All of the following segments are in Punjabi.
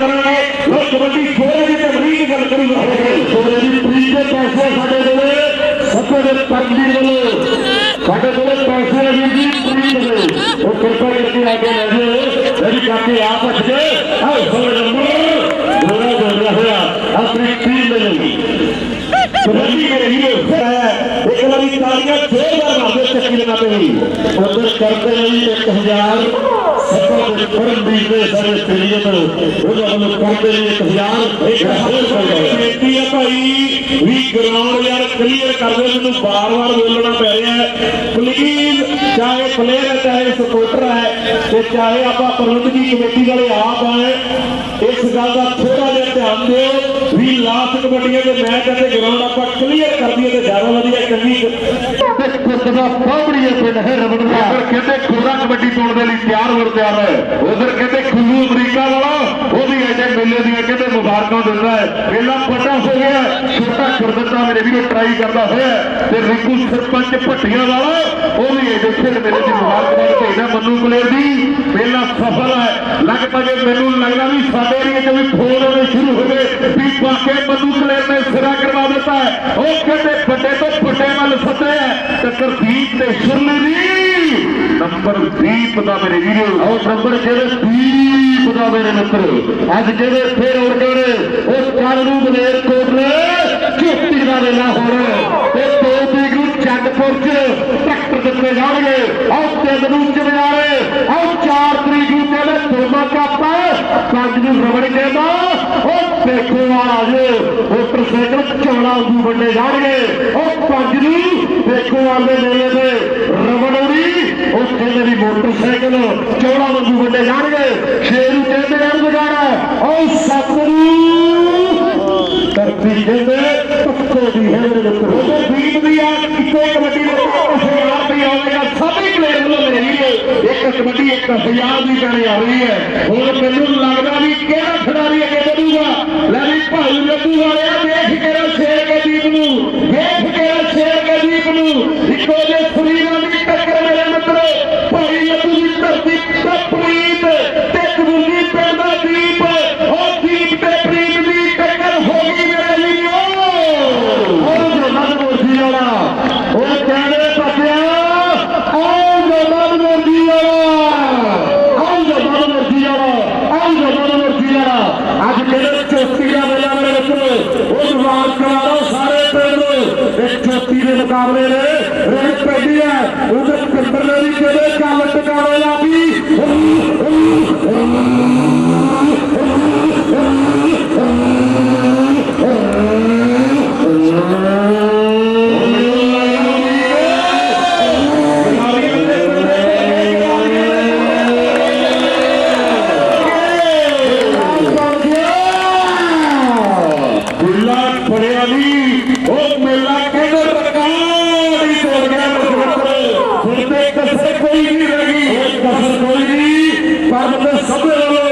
ਗੱਲ ਕਰਾਂਗੇ ਲੋ ਕਬੱਡੀ ਛੋੜੇ ਦੀ ਤੇ ਮਰੀਜ਼ ਦੀ ਗੱਲ ਕਰੂਗਾ। ਛੋੜੇ ਦੀ ਪ੍ਰੀਤ ਦੇ ਪੈਸੇ ਸਾਡੇ ਕੋਲੇ ਸੱਤੇ ਦੇ ਪਰਮਜੀਤ ਵੱਲੋਂ। ਸਾਡੇ ਕੋਲੇ ਪੈਸੇ ਅਜੀ ਦੀ ਪ੍ਰੀਤ ਦੇ ਉਹ ਕਿਰਪਾ ਕਰਕੇ ਆ ਕੇ ਲੈ ਜਾਓ। ਜਿਹੜੀ ਕਾਕੇ ਆਪ ਅੱਛ ਗਏ ਆਹ ਹੋਵੇ ਨੰਬਰ। ਦੋੜਾ ਜੋੜਿਆ ਹੋਇਆ ਆਪਣੀ ਟੀਮ ਦੇ ਲਈ। ਕਬੱਡੀ ਦੇ ਹੀਰੋ ਹੈ। ਇੱਕ ਵਾਰੀ ਤਾਲੀਆਂ ਜ਼ੋਰਦਾਰ ਮਾਰਦੇ ਚੱਕੀ ਲਗਾ ਤੇ ਵੀ। ਉਧਰ ਕਰਦੇ ਲਈ 1000 ਸੱਤਰ ਦੇ ਪਰਮਜੀਤ ਦੇ ਸਾਰੇ ਸਟੇਡੀਅਮ ਉਹਨਾਂ ਵੱਲੋਂ ਕਰਦੇ ਲਈ 1000 ਇੱਕ ਹੋਰ ਕਰ ਬੇਨਤੀ ਹੈ ਭਾਈ ਵੀ ਗਰਾਊਂਡ ਯਾਰ ਕਲੀਅਰ ਕਰ ਦਿਓ ਮੈਨੂੰ ਬਾਰ-ਬਾਰ ਬੋਲਣਾ ਪੈ ਰਿਹਾ ਹੈ। ਪਲੀਜ਼ ਚਾਹੇ ਪਲੇਅਰ ਹੈ ਚਾਹੇ ਸਪੋਰਟਰ ਹੈ ਤੇ ਚਾਹੇ ਆਪਾਂ ਪ੍ਰਬੰਧਕੀ ਕਮੇਟੀ ਵਾਲੇ ਆਪ ਆਏ ਇਸ ਗੱਲ ਦਾ ਥੋੜਾ ਜਿਹਾ ਧਿਆਨ ਦਿਓ ਵੀ ਲਾਸਟ ਕਬੱਡੀਆਂ ਦੇ ਮੈਚ ਅਤੇ ਗਰਾਊਂਡ ਆਪਾਂ ਕਲੀਅਰ ਕਰ ਦਈਏ ਤੇ ਜ਼ਿਆਦਾ ਵਧੀਆ ਚੰਗੀ ਦਾ ਫਾਬੜੀਏ ਪਿੰਡ ਹੈ ਉਧਰ ਕਹਿੰਦੇ ਖੁਰਾ ਕਬੱਡੀ ਪਾਉਣ ਦੇ ਲਈ ਤਿਆਰ ਵਰ ਤਿਆਰ ਹੈ। ਉਧਰ ਕਹਿੰਦੇ ਖੁੱਲੂ ਅਮਰੀਕਾ ਵਾਲਾ ਉਹ ਵੀ ਐਡੇ ਮੇਲੇ ਦੀਆਂ ਕਹਿੰਦੇ ਮੁਬਾਰਕਾਂ ਦਿੰਦਾ ਹੈ। ਮੇਲਾ ਵੱਡਾ ਹੋ ਗਿਆ ਛੋਟਾ ਗੁਰਦੱਤਾ ਮੇਰੇ ਵੀਰੋ ਟਰਾਈ ਕਰਦਾ ਹੋਇਆ ਤੇ ਰਿੰਕੂ ਸਰਪੰਚ ਭੱਟੀਆਂ ਵਾਲਾ ਉਹ ਵੀ ਐਡੇ ਖੇਡ ਮੇਲੇ ਦੀ ਮੁਬਾਰਕਬਾਦ ਭੇਜਦਾ ਮੰਨੂ ਕਲੇਰ ਦੀ। ਮੇਲਾ ਸਫਲ ਹੈ। ਲਗਭਗ ਇਹ ਮੈਨੂੰ ਲੱਗਦਾ ਵੀ ਸਾਡੇ ਏਰੀਏ 'ਚ ਵੀ ਫੋਨ ਆਉਣੇ ਸ਼ੁਰੂ ਹੋ ਗਏ। ਵੀ ਵਾਕੇ ਮੰਨੂ ਕਲੇਰ ਨੇ ਸਿਰਾ ਕਰਵਾ ਦਿੱਤਾ ਹੈ। ਉਹ ਕਹਿੰਦੇ ਵੱਡੇ ਤੋਂ ਵੱਡੇ ਵੱਲ ਸੱਦੇ ਹੈ। ਟੱਕਰਦੀਪ ਤੇ ਸ਼ੁਰਲੀ ਦੀ ਨੰਬਰ 20 ਦਾ ਮੇਰੇ ਵੀਰੋ। ਉਹ ਨੰਬਰ ਜਿਹੜੇ 20 ਦਾ ਮੇਰੇ ਮਿੱਤਰ ਅੱਜ ਜਿਹੜੇ ਫੇਰ ਉੜ ਗਏ ਨੇ, ਉਹ ਕੱਲ ਨੂੰ ਬਲੇਰ ਕੋਟ ਨੇ ਝੋਟੀ ਦਾ ਵੇਲਾ ਹੋਣਾ ਤੇ ਦੋ ਤਰੀਕ ਨੂੰ ਚੰਦਪੁਰ ਚ ਟਰੈਕਟਰ ਦਿੱਤੇ ਜਾਣਗੇ। ਆਹ ਤਿੰਨ ਨੂੰ ਚਮਿਆਰੇ ਆਹ ਚਾਰ ਤਰੀਕ ਨੂੰ ਕਹਿੰਦੇ ਦੋਮਾ ਕੱਪ। ਪੰਜ ਨੂੰ ਰਬੜ ਕਹਿੰਦਾ ਉਹ ਦੇਖੋ ਵਾਲਾ ਜੇ ਮੋਟਰਸਾਈਕਲ ਚੌੜਾ ਉਦੋਂ ਵੱਡੇ ਜਾਣਗੇ। ਉਹ ਪੰਜ ਨੂੰ ਦੇਖੋ ਵਾਲੇ ਮੇਲੇ ਦੇ ਰਬੜ ਉੜੀ ਉਹ ਕਹਿੰਦੇ ਵੀ ਮੋਟਰਸਾਈਕਲ ਚੌੜਾ ਉਦੋਂ ਵੱਡੇ ਜਾਣਗੇ ਛੇ ਨੂੰ ਕਹਿੰਦੇ ਜਾਣਗੇ ਜਾਣਾ ਉਹ ਸੱਤ ਧਰਤੀ ਕਹਿੰਦੇ ਪੱਕੋ ਦੀ ਹੈ ਮੇਰੇ ਮਿੱਤਰ ਉਹ ਦੀਪ ਦੀ ਆ ਇੱਕੋ ਕਬੱਡੀ ਦੇ 1000 ਰੁਪਏ ਆਵੇਗਾ ਸਭੀ ਪਲੇਅਰ ਵੱਲੋਂ ਮੇਰੇ ਵੀਰੋ ਇੱਕ ਕਬੱਡੀ 1000 ਦੀ ਜਾਣੀ ਆ ਰਹੀ ਹੈ। ਹੁਣ ਮੈਨੂੰ ਲੱਗਦਾ ਵੀ ਕਿਹੜਾ ਖਿਡਾਰੀ ਅੱਜ ਕਿਹੜੇ ਚੋਟੀ ਦਾ ਮੇਲਾ ਮੇਰੇ ਵਿੱਚ ਉਹ ਜਵਾਨ ਕਰਾ ਲਓ ਸਾਰੇ ਪਿੰਡ ਨੂੰ ਇੱਕ ਚੋਟੀ ਦੇ ਮੁਕਾਬਲੇ ਦੇ ਰੇਡ ਪੈਂਦੀ ਹੈ। ਉਹਦੇ ਪਿੰਡਰ ਨੇ ਵੀ ਕਹਿੰਦੇ ਗੱਲ ਟਿਕਾਣੇ ਲਾ ਵੀ ਗੁੱਲਾ ਫੜਿਆ ਨਹੀਂ ਉਹ ਮੇਲਾ ਕਹਿੰਦੇ ਰਿਕਾਰਡ ਹੀ ਤੋੜ ਗਿਆ ਮਸਲਤ ਹੁਣ ਤੇ ਕਸਰ ਕੋਈ ਨਹੀਂ ਰਹੀ ਉਹ ਕਸਰ ਕੋਈ ਨਹੀਂ ਪਰ ਤੇ ਸਭੇ ਵੱਲੋਂ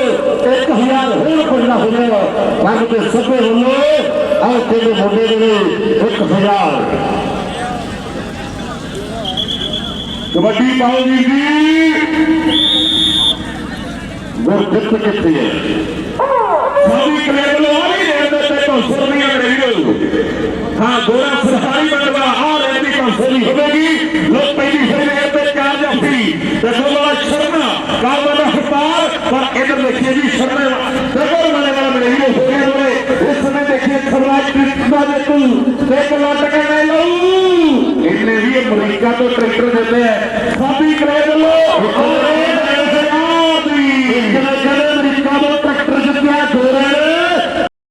1000 ਹੋਰ ਬੰਦਾ ਹੋਇਆ ਪਰ ਤੇ ਸਭੇ ਵੱਲੋਂ ਆਹ ਤੇਰੇ ਮੁੰਡੇ ਦੇ ਲਈ 1000 ਕਬੱਡੀ ਪਾਓ ਜੀ ਜੀ ਗੁਰਦਿੱਤ ਕਿੱਥੇ ਹੈ ਸਾਡੀ ਕਲੇਬਲ ਆ ਨਹੀਂ ਰਹੇ ਤੇ ਤੇ ਕੌਂਸਲ ਦੀਆਂ ਮੇਰੇ ਵੀਰੋ ਹਾਂ ਗੋਰਾ ਸਰਕਾਰੀ ਬੰਦਵਾ ਆ ਰਹਿੰਦੀ ਕੌਂਸਲ ਹੀ ਹੋਵੇਗੀ ਲੋਕ ਪਹਿਲੀ ਫੇਰ ਤੇ ਚਾਰ ਜਾਫੀ ਤੇ ਗੋਲਾ ਸ਼ਰਮਾ ਕਾਬਾ ਦਾ ਹਟਾਰ ਪਰ ਇਧਰ ਦੇਖੀਏ ਵਾਜਿਕੁਮ ਤੇ ਕਰਨਾਟਕ ਲੈ ਲਓ ਇਹਨੇ ਵੀ ਅਮਰੀਕਾ ਤੋਂ ਟਰੈਕਟਰ ਦਿੱਤੇ ਹੈ ਸਾਬੀ ਕਰੇ ਦਿਲੋ ਅਮਰੀਕਾ ਤੋਂ